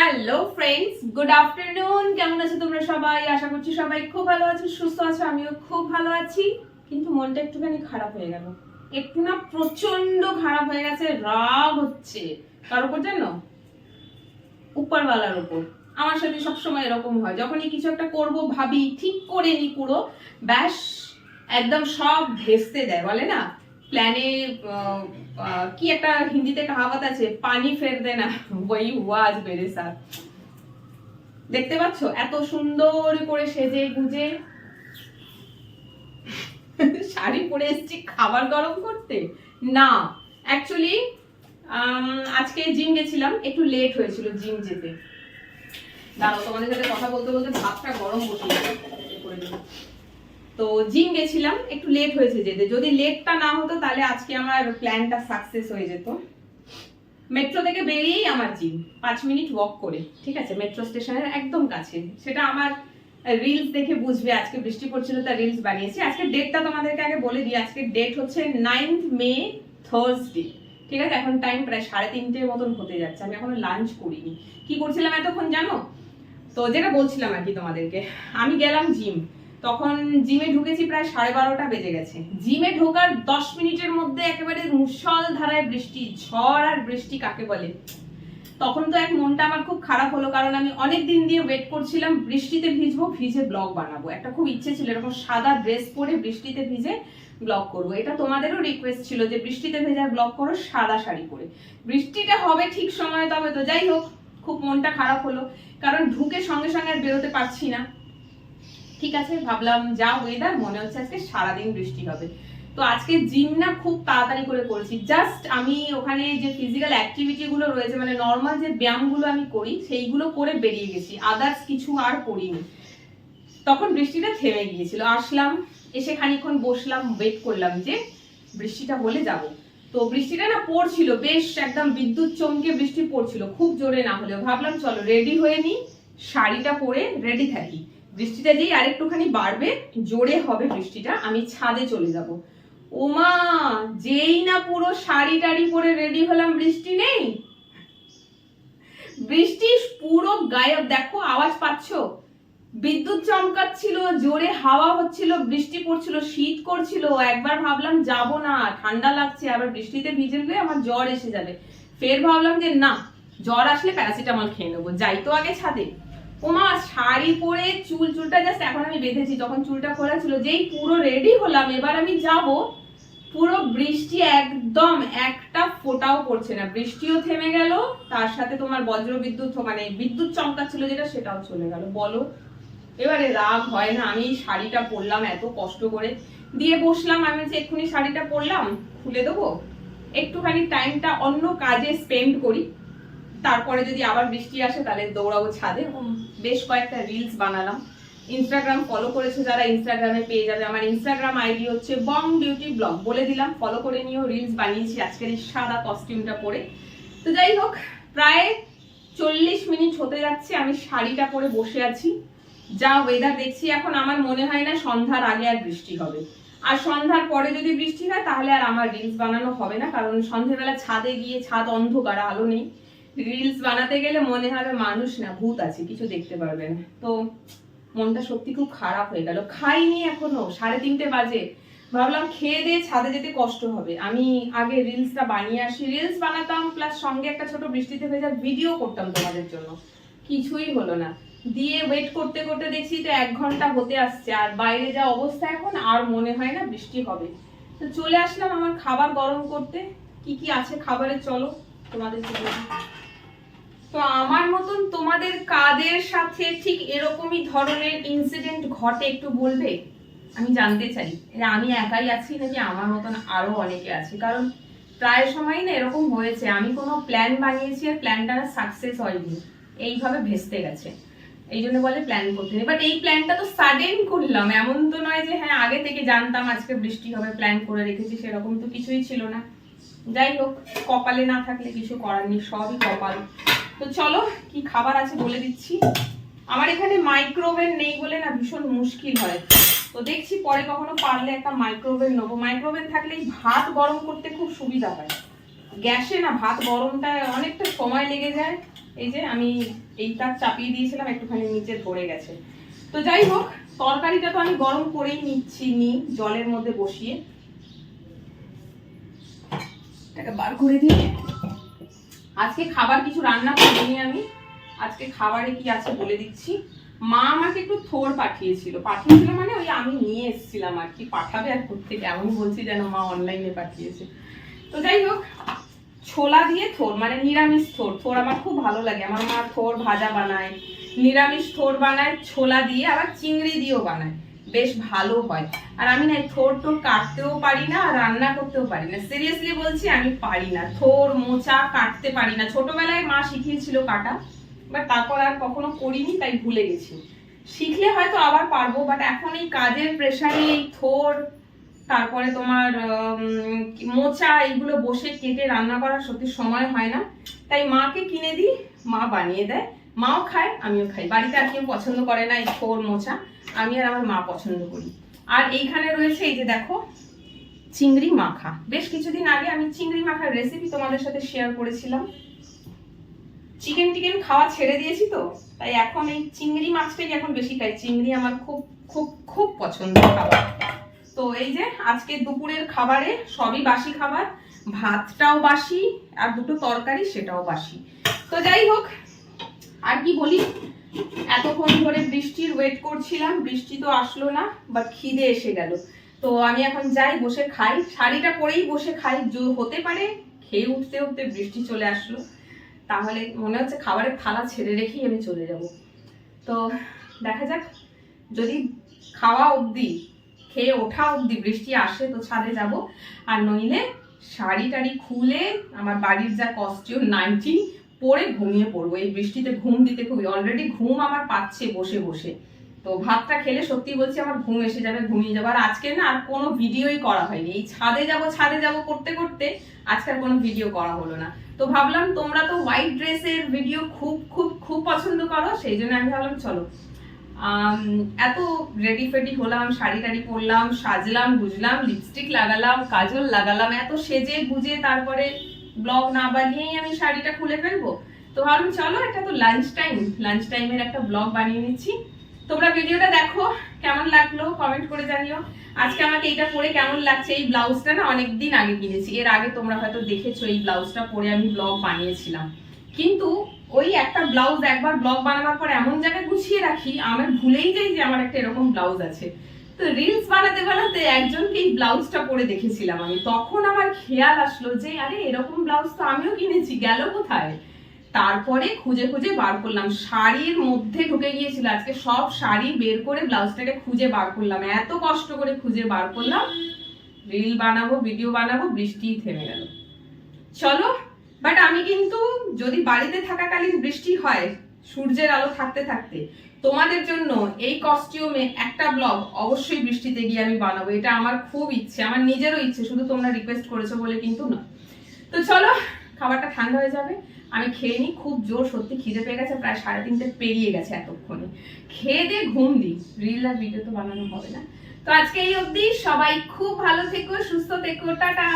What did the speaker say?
Hello friends good afternoon কেমন আছো তোমরা সবাই? আশা করছি সবাই খুব ভালো আছো, সুস্থ আছো, আমিও খুব ভালো আছি। কিন্তু মনটা একটুখানি খারাপ হয়ে গেল। একটু না প্রচণ্ড খারাপ হয়ে গেছে, রাগ হচ্ছে। কার উপর জানো? উপরওয়ালার উপর। আমার সাথে সবসময় এরকম হয়। যখনই কিছু একটা করব, ভাবি, ঠিক করে নি পুরো, ব্যাস, একদম সব ভেস্তে দেয় বলে না? প্ল্যানে কি একটা হিন্দিতে কাহাবত আছে, পানি ফের দে না ওই ওয়াজ বেড়ে স্যার দেখতে পাচ্ছ? এত সুন্দর করে সেজে গুজে শাড়ি পরে এসেছি খাবার গরম করতে? না। অ্যাকচুয়ালি আজকে জিম গেছিলাম, একটু লেট হয়েছিল জিম যেতে। দাঁড়াও, তোমাদের সাথে কথা বলতে বলতে ভাতটা গরম বসিয়ে করে দিলাম। তো জিম গেছিলাম, একটু লেট হয়েছে যেতে। যদি লেটটা না হতো, তাহলে আজকে আমার প্ল্যানটা সাকসেস হয়ে যেত। মেট্রো থেকে বেরিয়েই আমার জিম পাঁচ মিনিট ওয়াক করে, ঠিক আছে? মেট্রো স্টেশনের একদম কাছে। সেটা আমার রিলস দেখে বুঝবে, আজকে বৃষ্টি পড়ছিল, তার রিলস বানিয়েছি। আজকে ডেটটা তোমাদেরকে আগে বলে দিই, আজকে ডেট হচ্ছে নাইন্থ মে থার্সডে ঠিক আছে? এখন টাইম প্রায় সাড়ে তিনটের মতন হতে যাচ্ছে। আমি এখনও লাঞ্চ করিনি। কি করছিলাম এতক্ষণ জানো? তো যেটা বলছিলাম আর কি তোমাদেরকে, আমি গেলাম জিম তখন জিমে ঢুকেছি প্রায় সাড়ে বারোটা বেজে গেছে। জিমে ঢোকার দশ মিনিটের মধ্যে একেবারে মুসল ধারায় বৃষ্টি, ঝড় আর বৃষ্টি কাকে বলে? তখন তো এক মনটা আমার খুব খারাপ হলো, কারণ আমি অনেক দিন দিয়ে ওয়েট করছিলাম, বৃষ্টিতে ভিজবো, ভিজে ব্লগ বানাবো। একটা খুব ইচ্ছে ছিল, এরকম সাদা ড্রেস পরে বৃষ্টিতে ভিজে ব্লগ করব। এটা তোমাদেরও রিকোয়েস্ট ছিল যে বৃষ্টিতে ভেজা ব্লগ করো সাদা শাড়ি পরে। বৃষ্টিটা হবে ঠিক সময়, তবে তো যাই হোক, খুব মনটা খারাপ হলো। কারণ ঢুকে সঙ্গে সঙ্গে আর বেরোতে পারছি না। ঠিক আছে, ভাবলাম যা ওয়েদার মনে হচ্ছে আজকে সারাদিন বৃষ্টি হবে। তো আজকে জিম না খুব তাড়াতাড়ি করে করেছি। জাস্ট আমি ওখানে যে ফিজিক্যাল অ্যাক্টিভিটি গুলো রয়েছে মানে নর্মাল যে ব্যায়ামগুলো আমি করি, সেইগুলো করে বেরিয়ে গেছি। আদার্স কিছু আর করিনি। তখন বৃষ্টিটা থেমে গিয়েছিল। আসলাম, এসে খানিক্ষণ বসলাম ওয়েট করলাম যে বৃষ্টিটা হলে যাব। তো বৃষ্টিটা না পড়ছিল, বেশ একদম বিদ্যুৎ চমকে বৃষ্টি পড়ছিল, খুব জোরে না হলেও। ভাবলাম, চলো রেডি হয়ে নি শাড়িটা পরে রেডি থাকি। বৃষ্টিটা যেই আরেকটুখানি বাড়বে, জোরে হবে বৃষ্টিটা, আমি ছাদে চলে যাব। ওমা, যেই না পুরো শাড়ি টাড়ি পরে রেডি হলাম, বৃষ্টি নেই? বৃষ্টি পুরো গায়েব, দেখো, আওয়াজ পাচ্ছো? বিদ্যুৎ চমকাচ্ছিল, জোরে হাওয়া হচ্ছিল, বৃষ্টি পড়ছিল, শীত করছিল, একবার ভাবলাম যাব না, ঠান্ডা লাগছে, আবার বৃষ্টিতে ভিজে গেলে আমার জ্বর এসে যাবে। ফের ভাবলাম যে না, জ্বর আসলে প্যারাসিটামল খেয়ে নেব, যাই তো আগে ছাদে। ওমা শাড়ি পরে চুল, চুলটা জাস্ট এখন আমি বেঁধেছি তখন চুলটা খোলা ছিল যেই পুরো রেডি হলাম, এবার আমি যাব, পুরো বৃষ্টি একদম একটা ফোঁটাও পড়ছে না। বৃষ্টিও থেমে গেল, তার সাথে তোমার বজ্র বিদ্যুৎ মানে বিদ্যুৎ চমকাচ্ছিল যেটা, সেটাও চলে গেল। বলো, এবারে রাগ হয় না, আমি শাড়িটা পরলাম এত কষ্ট করে। দিয়ে বসলাম, আমি যে এক্ষুনি শাড়িটা পরলাম, খুলে দেবো? একটুখানি টাইমটা অন্য কাজে স্পেন্ড করি। তারপরে যদি আবার বৃষ্টি আসে, তাহলে দৌড়াবো ছাদে। বেশ কয়েকটা রিলস বানালাম। ইনস্টাগ্রাম ফলো করেছ যারা ইনস্টাগ্রামে পেয়ে যাবে। আমার ইনস্টাগ্রাম আইডি হচ্ছে বং বিউটি ব্লগ বলে দিলাম ফলো করে নিয়েও রিলস বানিয়েছি আজকের এই সাদা কস্টিউমটা পরে। তো যাই হোক, প্রায় চল্লিশ মিনিট হতে যাচ্ছে, আমি শাড়িটা পরে বসে আছি। যা ওয়েদার দেখছি, এখন আমার মনে হয় না সন্ধ্যার আগে আর বৃষ্টি হবে। আর সন্ধ্যার পরে যদি বৃষ্টি হয়, তাহলে আর আমার রিলস বানানো হবে না, কারণ সন্ধ্যেবেলা ছাদে গিয়ে ছাদ অন্ধকার, আলো নেই। রিলস বানাতে গেলে মনে হবে মানুষ না, ভূত আছে, কিছু দেখতে পারবেন। তো মনটা সত্যি খুব খারাপ হয়ে গেল। খাইনি এখনও, সাড়ে তিনটে বাজে। ভাবলাম খেয়ে দিয়ে ছাদে যেতে কষ্ট হবে। আমি আগে রিলসটা বানিয়ে আসি। রিলস বানাতাম প্লাস সঙ্গে একটা ছোট বৃষ্টিতে ভেজা ভিডিও করতাম তোমাদের জন্য। কিছুই হলো না। দিয়ে ওয়েট করতে করতে দেখছি তো এক ঘণ্টা হতে আসছে, আর বাইরে যা অবস্থা এখন, আর মনে হয় না বৃষ্টি হবে। তো চলে আসলাম আমার খাবার গরম করতে। কি কি আছে খাবারে, চলো। তোমাদের তো আমার মতন তোমাদের কাদের সাথে ঠিক এরকমই ধরনের ইনসিডেন্ট ঘটে একটু বলবে? আমি জানতে চাই। আমি একাই আছি নাকি আমার মতন আরও অনেকে আছে? কারণ প্রায় সময় না এরকম হয়েছে। আমি কোনো প্ল্যান বানিয়েছি আর প্ল্যানটা সাকসেস হয়নি। এইভাবে ভেস্তে গেছে। এই জন্য বলে প্ল্যান করতে নেই। বাট এই প্ল্যানটা তো সাডেন করলাম। এমন তো নয় যে হ্যাঁ আগে থেকে জানতাম আজকে বৃষ্টি হবে প্ল্যান করে রেখেছি, সেরকম তো কিছুই ছিল না। যাই হোক, কপালে না থাকলে কিছু করার নেই, সবই কপাল। তো চলো, কি খাবার আছে বলে দিচ্ছি। আমার এখানে মাইক্রোওভেন নেই বলে না ভীষণ মুশকিল হয়। তো দেখছি পরে কখনো পারলে একটা মাইক্রোওভেন নেব। মাইক্রোওভেন থাকলে ভাত গরম করতে খুব সুবিধা হয়। গ্যাসে না ভাত গরমটা অনেকটা সময় লেগে যায়। এই যে আমি এইটা চাপিয়ে দিয়েছিলাম, একটুখানি নিচে ধরে গেছে। তো যাই হোক, তরকারিটা তো আমি গরম করেই নিচ্ছি নি, জলের মধ্যে বসিয়ে। এটাকে বার করে দিই। আজকে খাবার কিছু রান্না করিনি আমি। আজকে খাবারে কি আছে বলে দিচ্ছি। মা আমাকে একটু থোর পাঠিয়েছিল। পাঠিয়েছিল মানে ওই আমি নিয়ে এসেছিলাম আর কি। পাঠাবে আর কোথেকে এমন বলছি যেন মা অনলাইনে পাঠিয়েছে। তো যাই হোক, ছোলা দিয়ে থোর মানে নিরামিষ থোর। থোর আমার খুব ভালো লাগে। আমার মা থোর ভাজা বানায়, নিরামিষ থোর বানায়, ছোলা দিয়ে, আবার চিংড়ি দিয়েও বানায়। বেশ ভালো হয়। আর আমি না থোর টোর কাটতেও পারি না রান্না করতেও পারি না। সিরিয়াসলি বলছি, আমি পারি না। থোর, মোচা কাটতে পারি না। ছোটবেলায় মা শিখিয়েছিল কাটা বাট তারপর আর কখনো করিনি, তাই ভুলে গেছি। শিখলে হয়তো আবার পারব বাট এখন এই কাজের প্রেশারে এই থোর, তারপরে তোমার মোচা এইগুলো বসে কেটে রান্না করার সত্যি সময় হয় না। তাই মাকে কিনে দিই, মা বানিয়ে দেয়। মাও খায়, আমিও খাই। বাড়িতে আর কেউ পছন্দ করে না, এই থোর মোচা। আমি আর আমার মা পছন্দ করি। আর এইখানে রয়েছে এই যে দেখো, চিংড়ি মাখা। বেশ কিছুদিন আগে আমি চিংড়ি মাখার রেসিপি তোমাদের সাথে শেয়ার করেছিলাম। চিকেন টিকেন খাওয়া ছেড়ে দিয়েছি তো, তাই এখন এই চিংড়ি মাছটাই এখন বেশি খাই। চিংড়ি আমার খুব খুব খুব পছন্দ খাবার। তো এই যে আজকে দুপুরের খাবারে সবই বাসি খাবার, ভাতটাও বাসি, আর দুটো তরকারি সেটাও বাসি। তো যাই হোক আর কি বলি? এতক্ষণ ধরে বৃষ্টির ওয়েট করছিলাম, বৃষ্টি তো আসলো না বা খিদে এসে গেল। তো আমি এখন যাই, বসে খাই। শাড়িটা পরেই বসে খাই হতে পারে খেয়ে উঠতে উঠতে বৃষ্টি চলে আসলো। তাহলে মনে হচ্ছে খাবারের থালা ছেড়ে রেখেই আমি চলে যাব। তো দেখা যাক, যদি খাওয়া অবধি, খেয়ে ওঠা অবধি বৃষ্টি আসে তো ছাদে যাব। আর নইলে শাড়ি টাড়ি খুলে আমার বাড়ির যা কস্টিউম নাইটি পরে ঘুমিয়ে পড়ব, এই বৃষ্টিতে ঘুম দিতে খুবই অলরেডি ঘুম আমার পাচ্ছে বসে বসে। তো ভাতটা খেলে সত্যি বলছি আমার ঘুম এসে যাবে, ঘুমিয়ে যাব। আর আজকে না আর কোনো ভিডিওই করা হয়নি। এই ছাদে যাব ছাদে যাব করতে করতে আজকে কোনো ভিডিও করা হলো না। তো ভাবলাম তোমরা তো হোয়াইট ড্রেসের ভিডিও খুব খুব খুব পছন্দ করো, সেই জন্য আমি ভাবলাম চলো। এত রেডি ফেডি হলাম, শাড়ি টাড়ি পরলাম, সাজলাম গুজলাম লিপস্টিক লাগালাম, কাজল লাগালাম, এত সেজে গুজে তারপরে ব্লগ না বানিয়েই আমি শাড়িটা খুলে ফেলব? তো ভাবলাম, চলো, এটা তো লাঞ্চ টাইম লাঞ্চ টাইমের একটা ব্লগ বানিয়ে নিচ্ছি। তোমরা ভিডিওটা দেখো, কেমন লাগল কমেন্ট করে জানিও। আজকে আমাকে এইটা পরে কেমন লাগছে এই ব্লাউজটা না অনেক দিন আগে কিনেছি। এর আগে তোমরা হয়তো দেখেছ এই ব্লাউজটা পরে আমি ব্লগ বানিয়েছিলাম। কিন্তু ওই একটা ব্লাউজ একবার ব্লগ বানাবার পর এমন জায়গায় গুছিয়ে রাখি, আমার ভুলেই যাই যে আমার একটা এরকম ব্লাউজ আছে। তো রিলস বানাতে বানাতে একজনকে এই ব্লাউজটা পরে দেখেছিলাম আমি। তখন আমার খেয়াল আসলো যে, আরে, এরকম ব্লাউজ তো আমিও কিনেছি, গেল কোথায়? তারপরে খুঁজে খুঁজে বার করলাম। শাড়ির মধ্যে ঢুকে গিয়েছিল। আজকে সব শাড়ি বের করে ব্লাউজটাকে খুঁজে বার করলাম। এত কষ্ট করে খুঁজে বার করলাম। রিল বানাবো ভিডিও বানাবো, বৃষ্টিই থেমে গেল। চলো বাট আমি কিন্তু যদি বাড়িতে থাকাকালীন বৃষ্টি হয়, সূর্যের আলো থাকতে থাকতে তোমাদের জন্য এই কস্টিউমে একটা ব্লগ অবশ্যই বৃষ্টিতে গিয়ে আমি বানাবো। এটা আমার খুব ইচ্ছে, আমার নিজেরও ইচ্ছে, শুধু তোমরা রিকোয়েস্ট করেছ বলে কিন্তু না তো চলো, খাবারটা ঠান্ডা হয়ে যাবে। আমি খেয়ে নিই। খুব জোর, সত্যি খিদে পেয়ে গেছে, প্রায় সাড়ে তিনটে পেরিয়ে গেছে এতক্ষণে। খেয়ে দিয়ে ঘুম দিই। রিল আর ভিডিও তো বানানো হবে না। তো আজকে এই অবধি, সবাই খুব ভালো থেকো, সুস্থ থেকো, টাটা!